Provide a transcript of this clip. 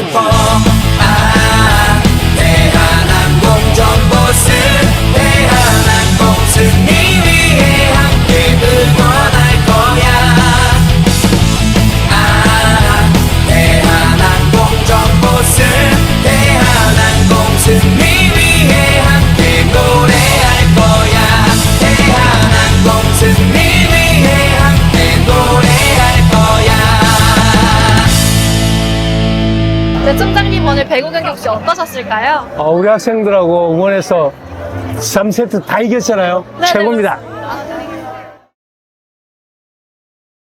what you. 네, 총장님 오늘 배구 경기 혹시 어떠셨을까요? 어, 우리 학생들하고 응원해서 3세트 다 이겼잖아요. 네, 최고입니다. 네,